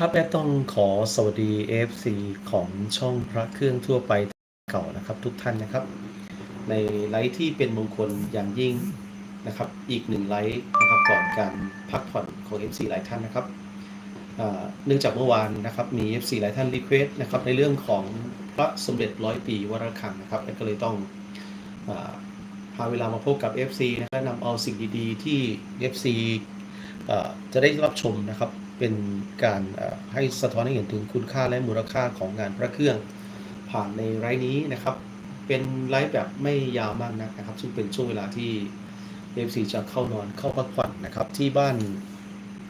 ครับแอดต้องขอสวัสดี FC ของช่องพระเครื่องทั่วไปเก่านะครับทุกท่านนะครับ ในไลฟ์ที่เป็นมงคลอย่างยิ่งนะครับ อีกหนึ่งไลฟ์นะครับก่อนการพักผ่อนของ FC หลายท่านนะครับเนื่องจากเมื่อวานนะครับมี FC หลายท่านรีเควสนะครับในเรื่องของพระสมเด็จร้อยปีวรคังนะครับแอดก็เลยต้องพาเวลามาพบกับ FC นะและนำเอาสิ่งดีๆ ที่ FC เอ่อจะได้รับชมนะครับ เป็นการให้สะท้อนให้เห็นถึงคุณค่าและมูลค่าของงานพระเครื่องผ่านในไลฟ์นี้นะครับ เป็นไลฟ์แบบไม่ยาวมากนักนะครับ ซึ่งเป็นช่วงเวลาที่ FC จะเข้านอนเข้าพักผ่อนนะครับที่บ้าน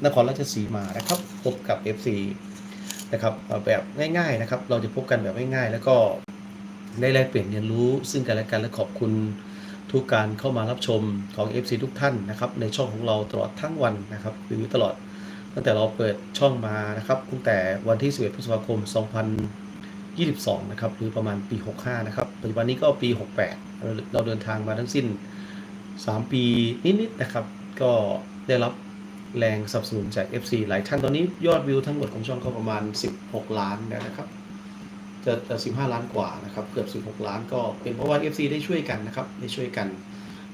นครราชสีมานะครับ พบกับ FC นะครับแบบง่ายๆนะครับ เราจะพบกันแบบง่ายๆ แล้วก็ได้แลกเปลี่ยนเรียนรู้ซึ่งกันและกันและขอบคุณทุกการเข้ามารับชมของ FC ทุกท่านนะครับในช่องของเราตลอดทั้งวันนะครับหรือตลอด ตั้งแต่เราเปิดช่องมานะครับตั้งแต่วันที่ 11พฤษภาคม 2022 นะครับหรือประมาณปี 65 นะครับ ปัจจุบันนี้ก็ปี 68 เราเราเดินทางมาทั้งสิ้น 3 ปีนิดๆนะครับ ก็ได้รับแรงสนับสนุนจาก FC หลายท่านตอนนี้ยอดวิวทั้งหมดของช่องก็ประมาณ 16 ล้านแล้วนะครับจะจะ15 ล้านกว่านะครับเกือบ 16 ล้านก็เป็นเพราะว่า FC ได้ช่วยกันนะครับได้ช่วยกัน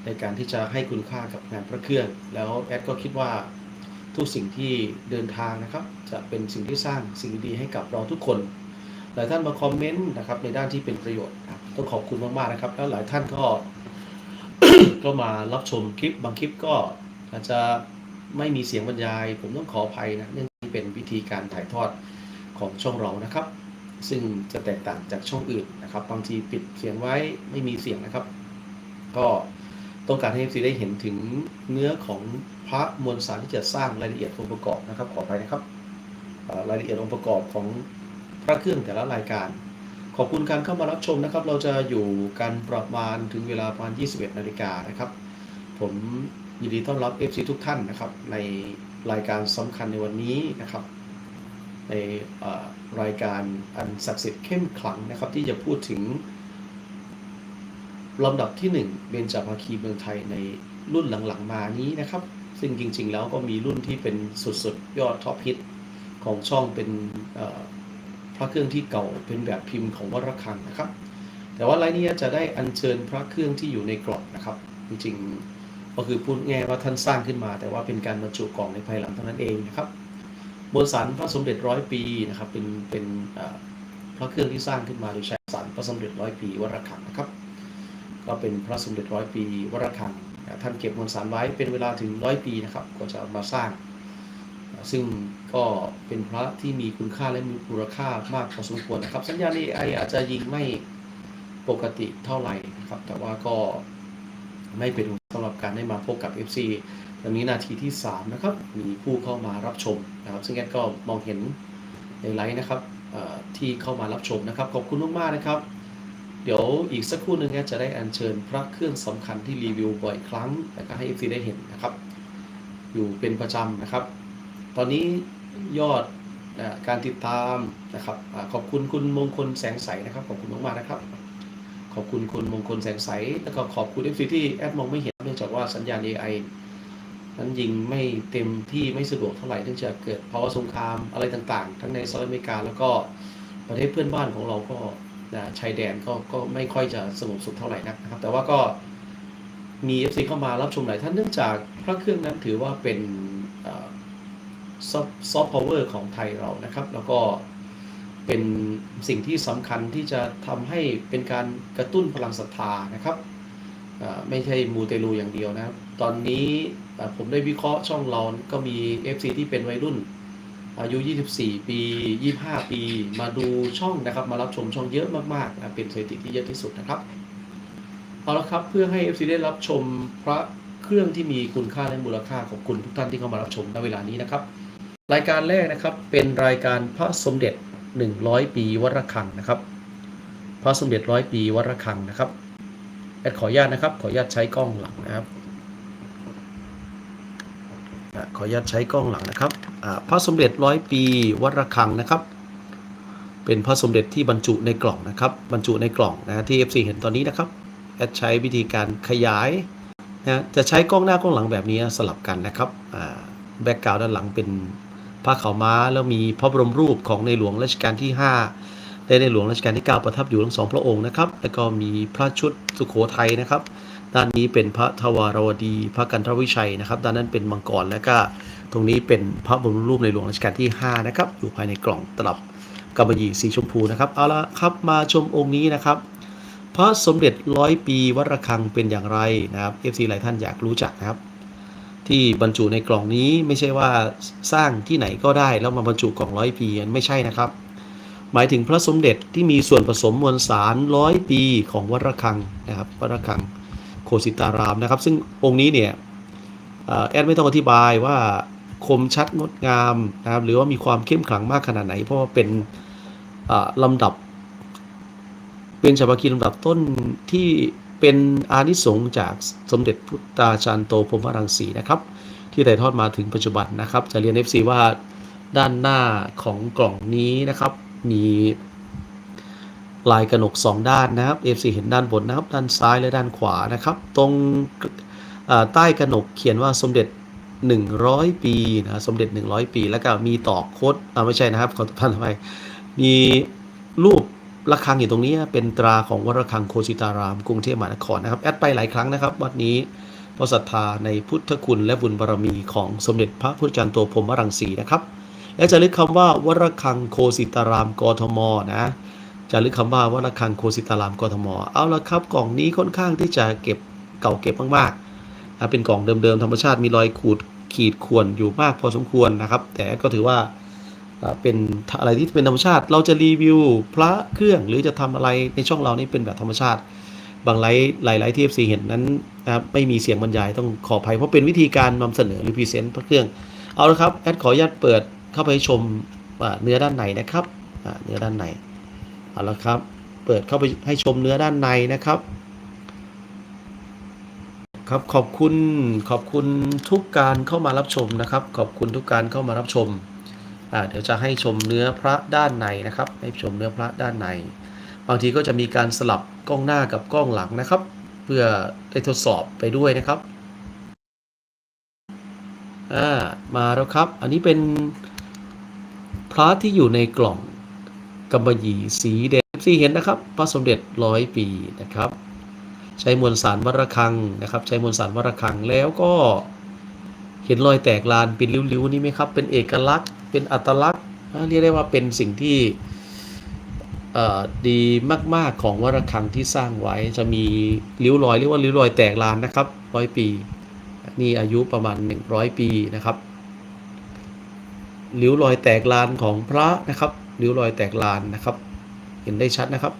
ในการที่จะให้คุณค่ากับงานพระเครื่อง แล้วแอดก็คิดว่า ทุกสิ่งที่เดินทางนะครับ จะเป็นสิ่งที่สร้างสิ่งดีๆให้กับเราทุกคน หลายท่านมาคอมเมนต์นะครับในด้านที่เป็นประโยชน์ครับต้องขอบคุณมากๆนะครับ แล้วหลายท่านก็ ก็มารับชมคลิปบางคลิปก็อาจจะไม่มีเสียงบรรยาย ผมต้องขออภัยนะเนื่องจากเป็นวิธีการถ่ายทอดของช่องเรานะครับ ซึ่งจะแตกต่างจากช่องอื่นนะครับ บางทีปิดเสียงไว้ไม่มีเสียงนะครับ ก็ ต้องการให้ FC ได้เห็นถึงเนื้อของพระมวลสารที่จะสร้างรายละเอียดองค์ประกอบนะครับ ขอไปนะครับรายละเอียดองค์ประกอบของพระเครื่องแต่ละรายการ ขอบคุณการเข้ามารับชมนะครับ เราจะอยู่กันประมาณถึงเวลาประมาณ 21 นาฬิกานะครับ ผมยินดีต้อนรับ FC ทุกท่านนะครับ ในรายการสำคัญในวันนี้นะครับ ในรายการอันศักดิ์สิทธิ์เข้มขลังนะครับ ที่จะพูดถึง ลำดับที่ 1 เบญจภาคีเมืองไทยในรุ่นหลังๆมานี้นะครับ ซึ่งจริงๆแล้วก็มีรุ่นที่เป็นสุดๆ ยอดท็อปฮิตของช่องเป็นพระเครื่องที่เก่าเป็นแบบพิมพ์ของวัดระฆังนะครับ แต่ว่าไลน์นี้จะได้อัญเชิญพระเครื่องที่อยู่ในกล่องนะครับ จริงๆก็คือพูดง่ายว่าท่านสร้างขึ้นมา แต่ว่าเป็นการบรรจุกล่องในภายหลังเท่านั้นเองนะครับบนสารพระสมเด็จร้อยปีนะครับเป็นเป็นพระเครื่องที่สร้างขึ้นมาโดยใช้สารพระสมเด็จร้อยปีวรคังนะครับ ก็เป็นพระสมเด็จร้อยปีวรคังท่านเก็บมวลสารไว้เป็นเวลาถึงร้อยปีนะครับกว่าจะมาสร้าง ซึ่งก็เป็นพระที่มีคุณค่าและมีมูลค่ามากพอสมควรนะครับ สัญญาณ AI อาจจะยิงไม่ปกติเท่าไหร่นะครับ แต่ว่าก็ไม่เป็นสำหรับการได้มาพบกับ FC ตอนนี้นาทีที่ 3 นะครับ มีผู้เข้ามารับชมนะครับ ซึ่งแอดก็มองเห็นในไลฟ์นะครับที่เข้ามารับชมนะครับ ขอบคุณมากๆนะครับ เดี๋ยวอีกสักครู่หนึงแอดจะได้อัญเชิญพระเครื่องสำคัญที่รีวิวบ่อยครั้งแล้วก็ให้ FC ได้เห็นนะครับ อยู่เป็นประจำนะครับ ตอนนี้ยอดการติดตามนะครับขอบคุณคุณมงคลแสงใสนะครับ ขอบคุณมากๆนะครับ ขอบคุณคุณมงคลแสงใส แล้วก็ขอบคุณ FC ที่แอดมองไม่เห็นเนื่องจากว่าสัญญาณ AI นั้นยิงไม่เต็มที่ไม่สะดวกเท่าไหร่เนื่องจากเกิดภาวะสงครามอะไรต่างๆ ทั้งในสหรัฐอเมริกาแล้วก็ประเทศเพื่อนบ้านของเราก็ นะชายแดนก็ก็ไม่ค่อยจะสงบสุขเท่าไหร่นักนะครับ แต่ว่าก็มี FC เข้ามารับชมหลายท่านเนื่องจากพระเครื่องนั้นถือว่าเป็นซอฟต์พาวเวอร์ของไทยเรานะครับ แล้วก็เป็นสิ่งที่สำคัญที่จะทำให้เป็นการกระตุ้นพลังศรัทธานะครับไม่ใช่มูเตลูอย่างเดียวนะครับ ตอนนี้ผมได้วิเคราะห์ช่องเราก็มี FC ที่เป็นวัยรุ่น อายุ 24 ปี 25 ปี มาดูช่องนะครับ มารับชมช่องเยอะมากๆนะเป็นสถิติที่เยอะที่สุดนะครับ เอาละครับเพื่อให้ FC ได้รับชมพระเครื่องที่มีคุณค่าและมูลค่าของคุณทุกท่านที่เข้ามารับชมณเวลานี้นะครับ รายการแรกนะครับเป็นรายการพระสมเด็จ 100 ปีวัดระฆังนะครับ พระสมเด็จร้อยปีวัดระฆังนะครับแอดขออนุญาตนะครับ ขออนุญาตใช้กล้องหลังนะครับ ขออนุญาตใช้กล้องหลังนะครับพระสมเด็จร้อยปีวัดระฆังนะครับ เป็นพระสมเด็จที่บรรจุในกล่องนะครับ บรรจุในกล่องนะที่ FC เห็นตอนนี้นะครับแอดใช้วิธีการขยายนะจะใช้กล้องหน้ากล้องหลังแบบนี้สลับกันนะครับแบ็กกราวด์ด้านหลังเป็นผ้าขาวม้า แล้วมีพระบรมรูปของในหลวงรัชกาลที่5และในหลวงรัชกาลที่ 9 ประทับอยู่ทั้งสองพระองค์นะครับ แล้วก็มีพระชุดสุโขทัยนะครับ ด้านนี้เป็นพระทวารวดี พระกันทรวิชัยนะครับ ด้านนั้นเป็นมังกรแล้วก็ตรงนี้เป็นพระบรมรูปในหลวงรัชกาลที่ 5 นะครับ อยู่ภายในกล่องตลับกำมะหยี่สีชมพูนะครับ เอาละครับมาชมองค์นี้นะครับ พระสมเด็จร้อยปีวัดระฆังเป็นอย่างไรนะครับ FC หลายท่านอยากรู้จักนะครับ ที่บรรจุในกล่องนี้ไม่ใช่ว่าสร้างที่ไหนก็ได้แล้วมาบรรจุกล่องร้อยปีไม่ใช่นะครับ หมายถึงพระสมเด็จที่มีส่วนผสมมวลสารร้อยปีของวัดระฆังนะครับวัดระฆัง สิตารามนะครับ ซึ่งองค์นี้เนี่ยแอดไม่ต้องอธิบายว่าคมชัดงดงามนะครับหรือว่ามีความเข้มขลังมากขนาดไหน เพราะว่าเป็นลำดับ เป็นฉบับคีลำดับต้นที่เป็นอานิสงส์จากสมเด็จพุทธาจารย์โตพรมรังสีนะครับ ที่ถ่ายทอดมาถึงปัจจุบันนะครับ จะเรียน FC ว่าด้านหน้าของกล่องนี้นะครับ มี ลายกระหนกสองด้านนะครับ FC เห็นด้านบนนะครับ ด้านซ้ายและด้านขวานะครับ ตรงใต้กระหนกเขียนว่าสมเด็จ 100 ปีนะสมเด็จ 100 ปี แล้วก็มีต่อโคดไม่ใช่นะครับขอท่านทำไมมีรูประฆังอยู่ตรงนี้เป็นตราของวัดระฆังโคสิตาราม กรุงเทพมหานครนะครับ แอดไปหลายครั้งนะครับวัดนี้เพราะศรัทธาในพุทธคุณและบุญบารมีของสมเด็จพระพุทธจารย์โตพรหมรังสีนะครับและจะลึกคำว่าวัดระฆังโคสิตารามกทมนะ จะลึกคำว่าวัดระฆังโคสิตารามกทม เอาละครับกล่องนี้ค่อนข้างที่จะเก็บเก่าเก็บมากๆเป็นกล่องเดิมๆธรรมชาติมีรอยขูดขีดข่วนอยู่มากพอสมควรนะครับ แต่ก็ถือว่าเป็นอะไรที่เป็นธรรมชาติ เราจะรีวิวพระเครื่องหรือจะทำอะไรในช่องเรานี่เป็นแบบธรรมชาติ บางไลฟ์หลายๆที่ FC เห็นนั้นนะครับไม่มีเสียงบรรยายต้องขออภัยเพราะเป็นวิธีการนำเสนอหรือพรีเซนต์พระเครื่อง เอาละครับแอดขออนุญาตเปิดเข้าไปชมเนื้อด้านในนะครับเนื้อด้านใน เอาละครับ เปิดเข้าไปให้ชมเนื้อด้านในนะครับ ครับขอบคุณขอบคุณทุกการเข้ามารับชมนะครับ ขอบคุณทุกการเข้ามารับชมอ่าเดี๋ยวจะให้ชมเนื้อพระด้านในนะครับ ให้ชมเนื้อพระด้านใน บางทีก็จะมีการสลับกล้องหน้ากับกล้องหลังนะครับ เพื่อได้ทดสอบไปด้วยนะครับอ่ามาแล้วครับ อันนี้เป็นพระที่อยู่ในกล่อง กำมะหยี่สีแดงสีเห็นนะครับ พระสมเด็จร้อยปีนะครับ ใช้มวลสารวัระฆังนะครับ ใช้มวลสารวัระฆังแล้วก็เห็นรอยแตกลานเป็นริ้วๆนี่ไหมครับ เป็นเอกลักษณ์ เป็นอัตลักษณ์เรียกได้ว่าเป็นสิ่งที่ดีมาก ๆของวัดระฆังที่สร้างไว้จะมีริ้วรอยเรียกว่าริ้วรอยแตกลานนะครับร้อยปี นี่อายุประมาณ 100 ปีนะครับริ้วรอยแตกลานของพระนะครับ ริ้วรอยแตกลานนะครับ เห็นได้ชัดนะครับ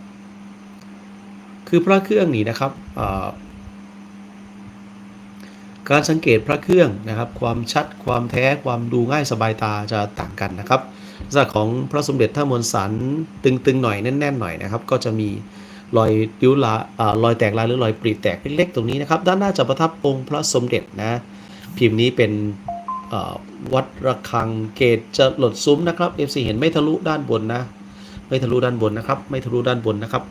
คือพระเครื่องนี่นะครับการสังเกตพระเครื่องนะครับ ความชัดความแท้ความดูง่ายสบายตาจะต่างกันนะครับลักษณะของพระสมเด็จถ้ามวลสารตึงๆหน่อยแน่นๆหน่อยนะครับ ก็จะมีรอยริ้วลาอรอยแตกลายหรือรอยปรีแตกเล็กๆตรงนี้นะครับ ด้านหน้าจะประทับองค์พระสมเด็จนะ พิมพ์นี้เป็น วัดระฆังเกตจะหลดซุ้มนะครับ FC เห็นไม่ทะลุด้านบนนะ ไม่ทะลุด้านบนนะครับ ไม่ทะลุด้านบนนะครับ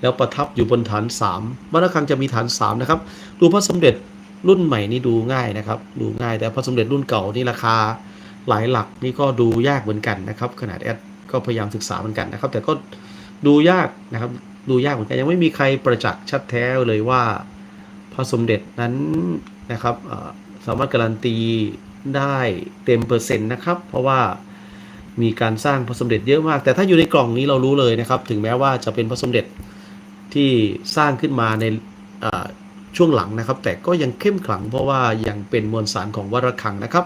แล้วประทับอยู่บนฐาน 3 วัดระฆังจะมีฐาน 3 นะครับ ดูพระสมเด็จรุ่นใหม่นี่ดูง่ายนะครับ ดูง่ายแต่พระสมเด็จรุ่นเก่านี่ราคาหลายหลักนี่ก็ดูยากเหมือนกันนะครับ ขนาดแอดก็พยายามศึกษาเหมือนกันนะครับ แต่ก็ดูยากนะครับดูยากเหมือนกันยังไม่มีใครประจักษ์ชัดแท้เลยว่าพระสมเด็จนั้นนะครับสามารถการันตี ได้เต็มเปอร์เซ็นต์นะครับ เพราะว่ามีการสร้างพระสมเด็จเยอะมาก แต่ถ้าอยู่ในกล่องนี้เรารู้เลยนะครับ ถึงแม้ว่าจะเป็นพระสมเด็จที่สร้างขึ้นมาในช่วงหลังนะครับ แต่ก็ยังเข้มขลังเพราะว่ายังเป็นมวลสารของวัดระฆังนะครับ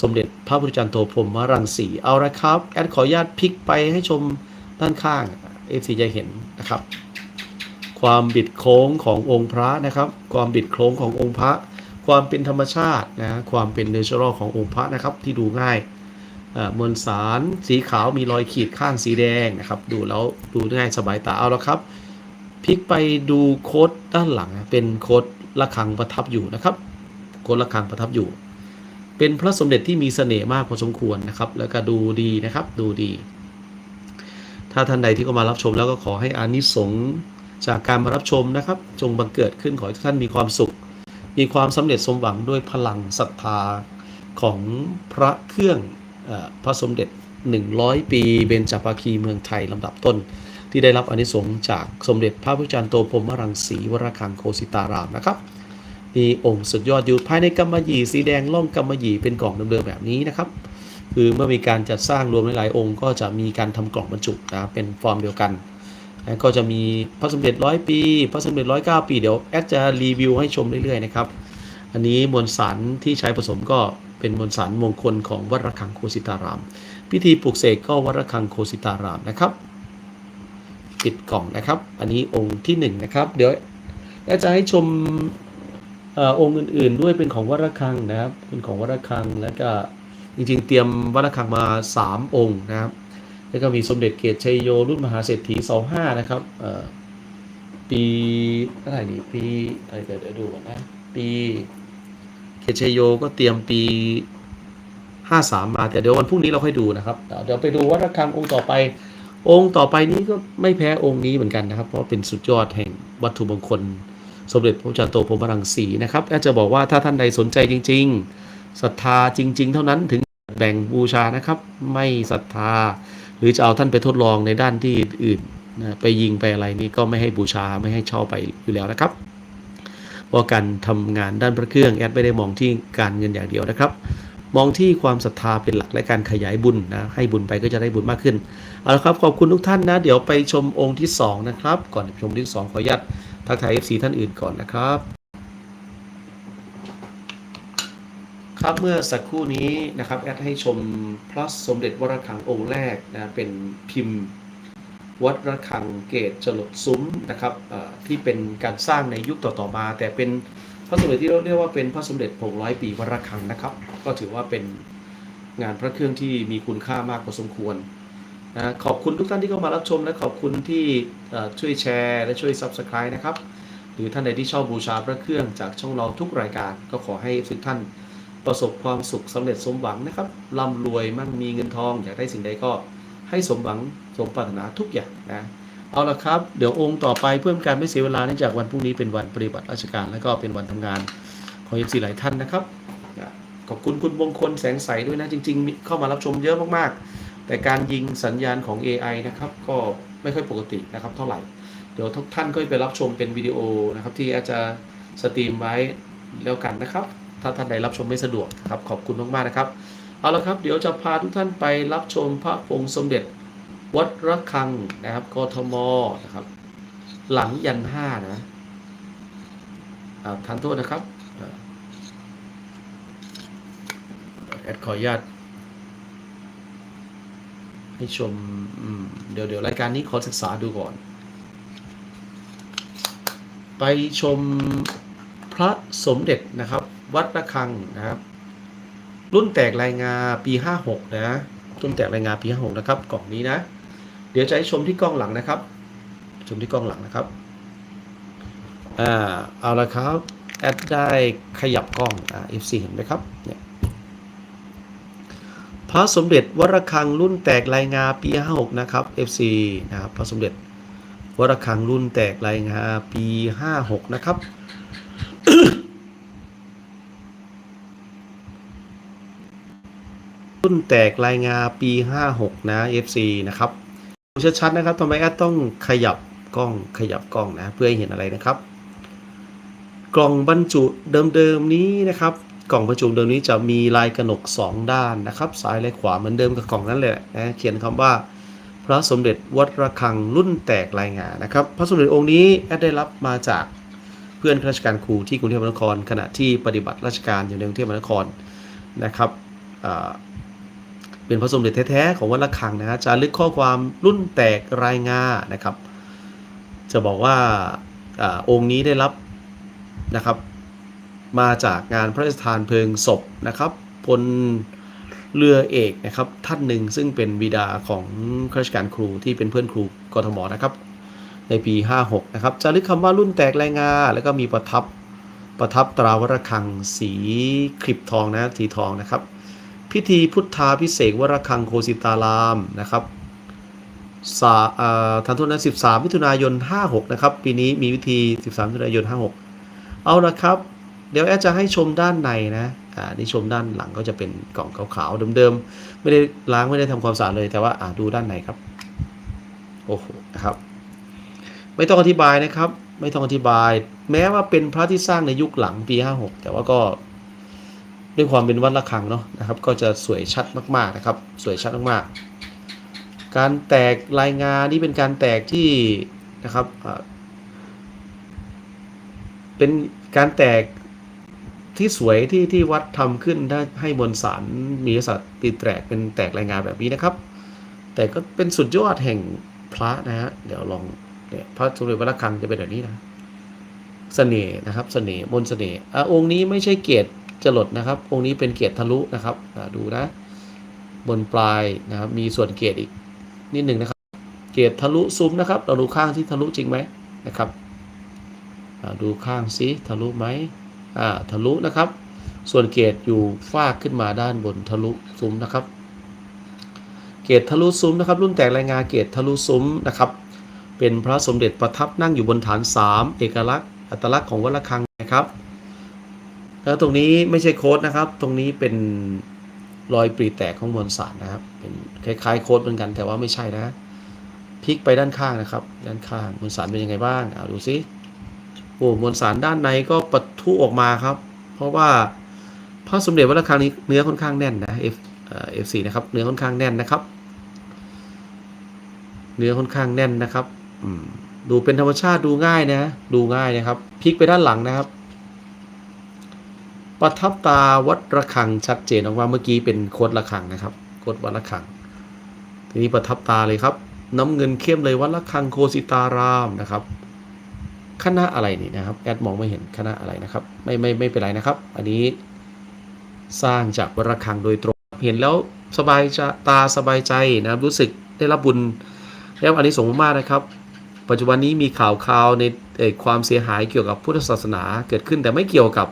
สมเด็จพระพุทธจารย์โตพรหมรังสีเอาละครับ แอดขออนุญาตพลิกไปให้ชมด้านข้างเอฟซีจะเห็นนะครับ ความบิดโค้งขององค์พระนะครับ ความบิดโค้งขององค์พระ ความเป็นธรรมชาตินะความเป็นเนเชอรัลขององค์พระนะครับที่ดูง่ายมวลสารสีขาวมีรอยขีดข้างสีแดงนะครับ ดูแล้วดูง่ายสบายตาเอาละครับพลิกไปดูโค้ดด้านหลังเป็นโค้ดระฆังประทับอยู่นะครับโค้ดระฆังประทับอยู่ เป็นพระสมเด็จที่มีเสน่ห์มากพอสมควรนะครับ แล้วก็ดูดีนะครับดูดี ถ้าท่านใดที่เข้ามารับชมแล้วก็ขอให้อานิสงส์จากการมารับชมนะครับ จงบังเกิดขึ้นขอให้ท่านมีความสุข มีความสำเร็จสมหวังด้วยพลังศรัทธาของพระเครื่องอพระสมเด็จ 100 ปีเบญจภาคีเมืองไทยลำดับต้น ที่ได้รับอนิสงส์จากสมเด็จพระพุทธจารย์โตพรหมรังสีวรคังโคสิตารามนะครับมีองค์สุดยอดอยู่ภายในกำมะหยี่สีแดงล่องกำมะหยี่เป็นกล่องเดิมๆแบบนี้นะครับ คือเมื่อมีการจัดสร้างรวมหลายๆองค์ ก็จะมีการทำกล่องบรรจุนะเป็นฟอร์มเดียวกัน นะก็จะมีพระสมเด็จร้อยปี พระสมเด็จร้อยเก้าปี เดี๋ยวแอดจะรีวิวให้ชมเรื่อยๆนะครับ อันนี้มวลสารที่ใช้ผสมก็เป็นมวลสารมงคลของวัดระฆังโคสิตาราม พิธีปลุกเสกก็วัดระฆังโคสิตารามนะครับปิดกล่องนะครับ อันนี้องค์ที่หนึ่งนะครับ เดี๋ยวแอดจะให้ชมออองค์อื่น ๆ ด้วยเป็นของวัดระฆังนะครับ เป็นของวัดระฆังแล้วก็จริงๆ เตรียมวัดระฆังมา 3 องค์นะครับ แล้วก็มีสมเด็จเกตชัยโยรุ่นมหาเศรษฐีเสาห้านะครับปีเท่าไรนี่ปีอะไรเดี๋ยวเดี๋ยวดูก่อนนะ ปีเกตชัยโยก็เตรียมปี53มมาแต่เดี๋ยววันพรุ่งนี้เราค่อยดูนะครับ เดี๋ยวไปดูวัดระฆังองค์ต่อไป องค์ต่อไปนี้ก็ไม่แพ้องค์นี้เหมือนกันนะครับ เพราะเป็นสุดยอดแห่งวัตถุมงคล สมเด็จพระจันโตพรมรังสีนะครับอาจจะบอกว่าถ้าท่านใดสนใจจริง ๆศรัทธาจริง ๆ เท่านั้นถึงแบ่งบูชานะครับ ไม่ศรัทธา รือจะเอาท่านไปทดลองในด้านที่อื่นนะไปยิงไปอะไรนี่ก็ไม่ให้บูชาไม่ให้เช่าไปอยู่แล้วนะครับเพราะการทำงานด้านพระเครื่องแอดไม่ได้มองที่การเงินอย่างเดียวนะครับ มองที่ความศรัทธาเป็นหลักและการขยายบุญนะให้บุญไปก็จะได้บุญมากขึ้นเอาละครับขอบคุณทุกท่านนะ เดี๋ยวไปชมองค์ที่สองนะครับ ก่อนไปชมที่สองขออนุญาตทักทาย FC ท่านอื่นก่อนนะครับ ครับเมื่อสักครู่นี้นะครับแอดให้ชมพระสมเด็จวรคังองค์แรกนะเป็นพิมพ์วัดระฆังเกตจรดซุ้มนะครับที่เป็นการสร้างในยุคต่อๆมา แต่เป็นพระสมเด็จที่เราเรียกว่าเป็นพระสมเด็จผงร้อยปีวัดระฆังนะครับ ก็ถือว่าเป็นงานพระเครื่องที่มีคุณค่ามากพอสมควรนะขอบคุณทุกท่านที่เข้ามารับชมและขอบคุณที่ช่วยแชร์และช่วย Subscribe นะครับ หรือท่านใดที่ชอบบูชาพระเครื่องจากช่องเราทุกรายการก็ขอให้ทุกท่าน ประสบความสุขสำเร็จสมหวังนะครับร่ำรวยมั่งมีเงินทองอยากได้สิ่งใดก็ให้สมหวังสมปรารถนาทุกอย่างนะเอาละครับ เดี๋ยวองค์ต่อไปเพื่อการไม่เสียเวลาเนื่องจากวันพรุ่งนี้เป็นวันปฏิบัติราชการ และก็เป็นวันทำงานของยิซีหลายท่านนะครับขอบคุณคุณมงคลแสงใสด้วยนะจริงๆมีเข้ามารับชมเยอะมากๆ แต่การยิงสัญญาณของ AI นะครับก็ไม่ค่อยปกตินะครับเท่าไหร่ เดี๋ยวทุกท่านก็ไปรับชมเป็นวิดีโอนะครับที่อาจจะสตรีมไว้แล้วกันนะครับ ถ้าท่านใดรับชมไม่สะดวกครับขอบคุณมากๆนะครับ เอาละครับ เดี๋ยวจะพาทุกท่านไปรับชมพระองค์สมเด็จ วัดระฆังนะครับกทมนะครับ หลังยันห้านะอ่าทานโทษนะครับแอดขออนุญาตให้ชมมเดี๋ยวเดี๋ยวรายการนี้ขอศึกษาดูก่อน ไปชมพระสมเด็จนะครับ วัดระฆังนะครับ รุ่นแตกรายงานปี 56 นะรุ่นแตกรายงานปี 56 นะครับ กล่องนี้นะ เดี๋ยวจะให้ชมที่กล้องหลังนะครับ ชมที่กล้องหลังนะครับอ่าเอาละครับแอดได้ขยับกล้องอ่า F4 เห็นไหมครับเนี่ยพระสมเด็จวรคังรุ่นแตกรายงานปี 56 นะครับ F4 นะครับพระสมเด็จวรคังรุ่นแตกรายงานปี 56 นะครับ รุ่นแตกรายงานปี 56 นะ FC นะครับดูชัดๆนะครับทำไมแอดต้องขยับกล้องขยับกล้องนะเพื่อให้เห็นอะไรนะครับ กล่องบรรจุเดิมๆนี้นะครับ กล่องบรรจุเดิมนี้จะมีลายกระหนก 2 ด้านนะครับ ซ้ายและขวาเหมือนเดิมกับกล่องนั้นเลยนะเขียนคำว่าพระสมเด็จวัดระฆังรุ่นแตกรายงานนะครับ พระสมเด็จองค์นี้แอดได้รับมาจากเพื่อนข้าราชการครูที่กรุงเทพมหานคร ขณะที่ปฏิบัติราชการอยู่ในกรุงเทพมหานครนะครับ เป็นพระสมเด็จแท้ๆของวัดระฆังนะฮะจารึกข้อความรุ่นแตกรายงานะครับ จะบอกว่าอองค์นี้ได้รับนะครับ มาจากงานพระราชทานเพลิงศพนะครับพลเรือเอกนะครับท่านหนึ่งซึ่งเป็นบิดาของข้าราชการครูที่เป็นเพื่อนครูกทมนะครับ ในปี 56 นะครับจารึกคำว่ารุ่นแตกรายงาแล้วก็มีประทับประทับตราวัดระฆังสีคลิปทองนะสีทองนะครับ พิธีพุทธาพิเศษวรคังโคสิตารามนะครับสาทันทุนนะ13 มิถุนายน 56 นะครับ ปีนี้มีวิธี 13 มิถุนายน 56 เอาละครับ เดี๋ยวแอดจะให้ชมด้านในนะ อ่า นี่ชมด้านหลังก็จะเป็นกล่องขาวๆ เดิมๆ ไม่ได้ล้างไม่ได้ทำความสะอาดเลย แต่ว่า อ่าดูด้านในครับ โอ้โห นะครับ ไม่ต้องอธิบายนะครับ ไม่ต้องอธิบาย แม้ว่าเป็นพระที่สร้างในยุคหลังปี 56 แต่ว่าก็ ด้วยความเป็นวัดระฆังเนาะนะครับ ก็จะสวยชัดมากๆนะครับ สวยชัดมากๆ การแตกรายงานนี่เป็นการแตกที่นะครับเป็นการแตกที่สวยที่ที่วัดทำขึ้นได้ให้บนสารมีลักษณะตีแตกเป็นแตกรายงานแบบนี้นะครับ แต่ก็เป็นสุดยอดแห่งพระนะฮะเดี๋ยวลองเนี่ยพระสมเด็จวัดระฆังจะเป็นแบบนี้นะเสน่ห์นะครับเสน่ห์มนต์เสน่ห์อะองค์นี้ไม่ใช่เกศ จรดนะครับองค์นี้เป็นเกศทะลุนะครับดูนะ บนปลายนะครับ มีส่วนเกศอีกนิดหนึ่งนะครับ เกศทะลุซุ้มนะครับ เราดูข้างที่ทะลุจริงไหมนะครับดูข้างซิทะลุไหมอ่าทะลุนะครับ ส่วนเกศอยู่ฟากขึ้นมาด้านบนทะลุซุ้มนะครับ เกตทะลุซุ้มนะครับ รุ่นแตกรายงานเกตทะลุซุ้มนะครับ เป็นพระสมเด็จประทับนั่งอยู่บนฐาน 3 เอกลักษณ์อัตลักษณ์ของวัดระฆังนะครับ แล้วตรงนี้ไม่ใช่โค้ดนะครับ ตรงนี้เป็นรอยปรีแตกของมวลสารนะครับ เป็นคล้ายๆโค้ดเหมือนกันแต่ว่าไม่ใช่นะ พลิกไปด้านข้างนะครับ ด้านข้างมวลสารเป็นยังไงบ้างเอาดูซิโอ้มวลสารด้านในก็ปะทุออกมาครับ เพราะว่าพระสมเด็จวัดระฆังนี้เนื้อค่อนข้างแน่นนะ F เอ่อ F4 นะครับเนื้อค่อนข้างแน่นนะครับ เนื้อค่อนข้างแน่นนะครับอืมดูเป็นธรรมชาติดูง่ายนะ ดูง่ายนะครับพลิกไปด้านหลังนะครับ ประทับตาวัดระฆังชัดเจนออกมาเมื่อกี้เป็นโคดระฆังนะครับโคดวัดระฆัง ทีนี้ประทับตาเลยครับ น้ำเงินเข้มเลยวัดระฆังโคสิตารามนะครับคณะอะไรนี่นะครับแอดมองไม่เห็นคณะอะไรนะครับ ไม่ไม่ไม่เป็นไรนะครับ อันนี้สร้างจากวัดระฆังโดยตรงเห็นแล้วสบายตาสบายใจนะครับรู้สึกได้รับบุญแล้วอันนี้สงมากนะครับ ปัจจุบันนี้มีข่าวข่าวในความเสียหายเกี่ยวกับพุทธศาสนาเกิดขึ้นแต่ไม่เกี่ยวกับ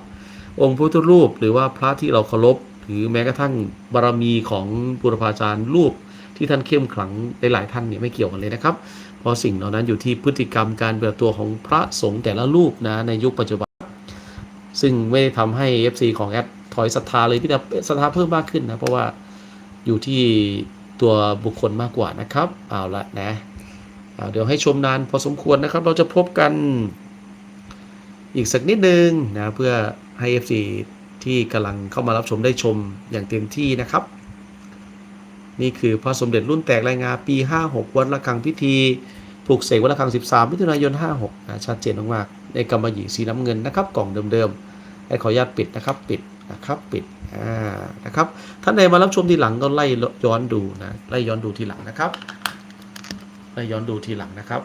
องค์พุทธรูป หรือว่าพระที่เราเคารพหรือแม้กระทั่งบารมีของบุรพาจารย์รูปที่ท่านเข้มขลังหลายๆท่านเนี่ยไม่เกี่ยวกันเลยนะครับ เพราะสิ่งเหล่านั้นอยู่ที่พฤติกรรมการเปลี่ยนตัวของพระสงฆ์แต่ละรูปนะในยุคปัจจุบัน ซึ่งไม่ได้ทำให้ FC ของแอดถอยศรัทธาเลยพี่แต่ศรัทธาเพิ่มมากขึ้นนะเพราะว่าอยู่ที่ตัวบุคคลมากกว่านะครับเอาละนะเเดี๋ยวให้ชมนานพอสมควรนะครับ เราจะพบกันอีกสักนิดนึงนะเพื่อให้ FC ที่กำลังเข้ามารับชมได้ชมอย่างเต็มที่นะครับ นี่คือพระสมเด็จรุ่นแตกรายงานปี 56 วัดระฆังพิธีปลุกเสกวัดระฆัง 13 มิถุนายน 56นะชัดเจนมากๆในกำมะหยี่สีน้ำเงินนะครับ กล่องเดิมๆให้ขออนุญาตปิดนะครับปิดนะครับปิดอ่านะครับท่านใดมารับชมทีหลังก็ไล่ย้อนดูนะไล่ย้อนดูทีหลังนะครับไล่ย้อนดูทีหลังนะครับ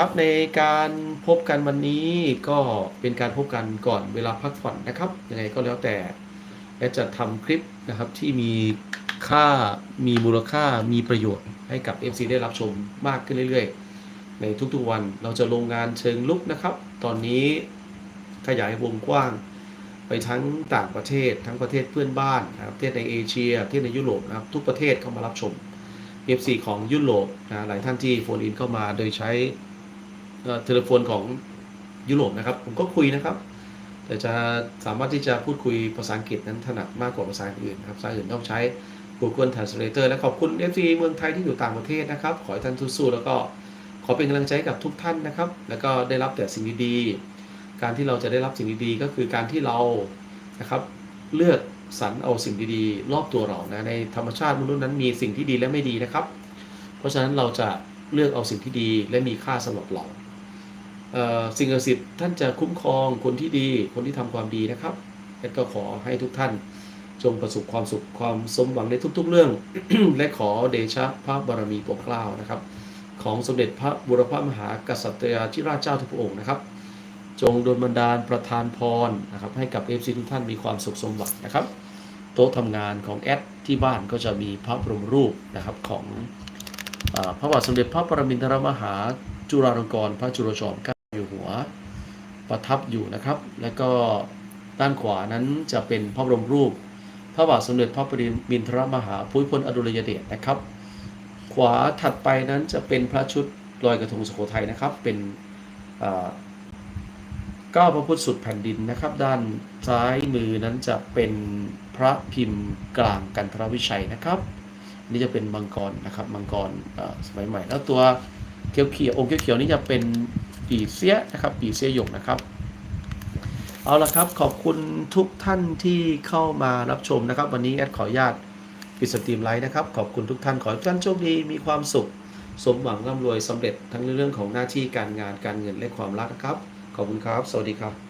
ครับในการพบกันวันนี้ก็เป็นการพบกันก่อนเวลาพักผ่อนนะครับยังไงก็แล้วแต่แอดจะทำคลิปนะครับที่มีค่ามีมูลค่ามีประโยชน์ให้กับ FC ได้รับชมมากขึ้นเรื่อยๆ ในทุกๆวันเราจะลงงานเชิงลุกนะครับ ตอนนี้ขยายวงกว้าง ไปทั้งต่างประเทศ ทั้งประเทศเพื่อนบ้านนะครับประเทศในเอเชียประเทศในยุโรปนะครับทุกประเทศเข้ามารับชม FC ของยุโรปนะหลายท่านที่โฟนอินเข้ามาโดยใช้ เออโทรโฟนของยุโรปนะครับ ผมก็คุยนะครับ แต่จะสามารถที่จะพูดคุยภาษาอังกฤษนั้นถนัดมากกว่าภาษาอื่นนะครับภาษาอื่นต้องใช้ Google Translator และขอบคุณ FC เมืองไทยที่อยู่ต่างประเทศนะครับ ขอให้ท่านสู้ๆแล้วก็ขอเป็นกำลังใจกับทุกท่านนะครับ แล้วก็ได้รับแต่สิ่งดีๆ การที่เราจะได้รับสิ่งดีๆ ก็คือการที่เรานะครับเลือกสรรเอาสิ่งดีๆ รอบตัวเรานะในธรรมชาติมนุษย์นั้นมีสิ่งที่ดีและไม่ดีนะครับ เพราะฉะนั้นเราจะเลือกเอาสิ่งที่ดีและมีค่าสำหรับเราเอ่อ สิ่งศักดิ์สิทธิ์ท่านจะคุ้มครองคนที่ดีคนที่ทำความดีนะครับและก็ขอให้ทุกท่านจงประสบความสุขความสมหวังในทุก ๆ เรื่อง และขอเดชะพระบารมีปกเกล้านะครับ ของสมเด็จพระบุรพมหากษัตริยาธิราชเจ้าทุกพระองค์นะครับ จงโดนบันดาลประทานพรนะครับ ให้กับเอฟซีทุกท่านมีความสุขสมหวังนะครับ โต๊ะทำงานของแอดที่บ้านก็จะมีพระบรมรูปนะครับของอพระบาทสมเด็จพระปรมินทรมหาจุฬาลงกรณ์พระจุลจอมเกล้า อยู่หัวประทับอยู่นะครับ แล้วก็ด้านขวานั้นจะเป็นพระบรมรูป พระบาทสมเด็จพระปรมินทรมหาภูมิพลอดุลยเดชนะครับ ขวาถัดไปนั้นจะเป็นพระชุดลอยกระทงสุโขทัยนะครับ เป็นเก้าพระพุทธสุดแผ่นดินนะครับ ด้านซ้ายมือนั้นจะเป็นพระพิมพ์กลางกันทรวิชัยนะครับ นี่จะเป็นมังกรนะครับมังกรเอ่อสมัยใหม่ แล้วตัวเขียวเขียวๆองค์เขียวเขียวๆนี่จะเป็น ปีเสียนะครับ ปีเสียหยกนะครับ เอาละครับขอบคุณทุกท่านที่เข้ามารับชมนะครับ วันนี้แอดขออนุญาตปิดสตรีมไลฟ์นะครับ ขอบคุณทุกท่านขอให้ทุกท่านโชคดีมีความสุข สมหวังร่ำรวยสำเร็จทั้งในเรื่องของหน้าที่การงานการเงินและความรักนะครับ ขอบคุณครับ สวัสดีครับ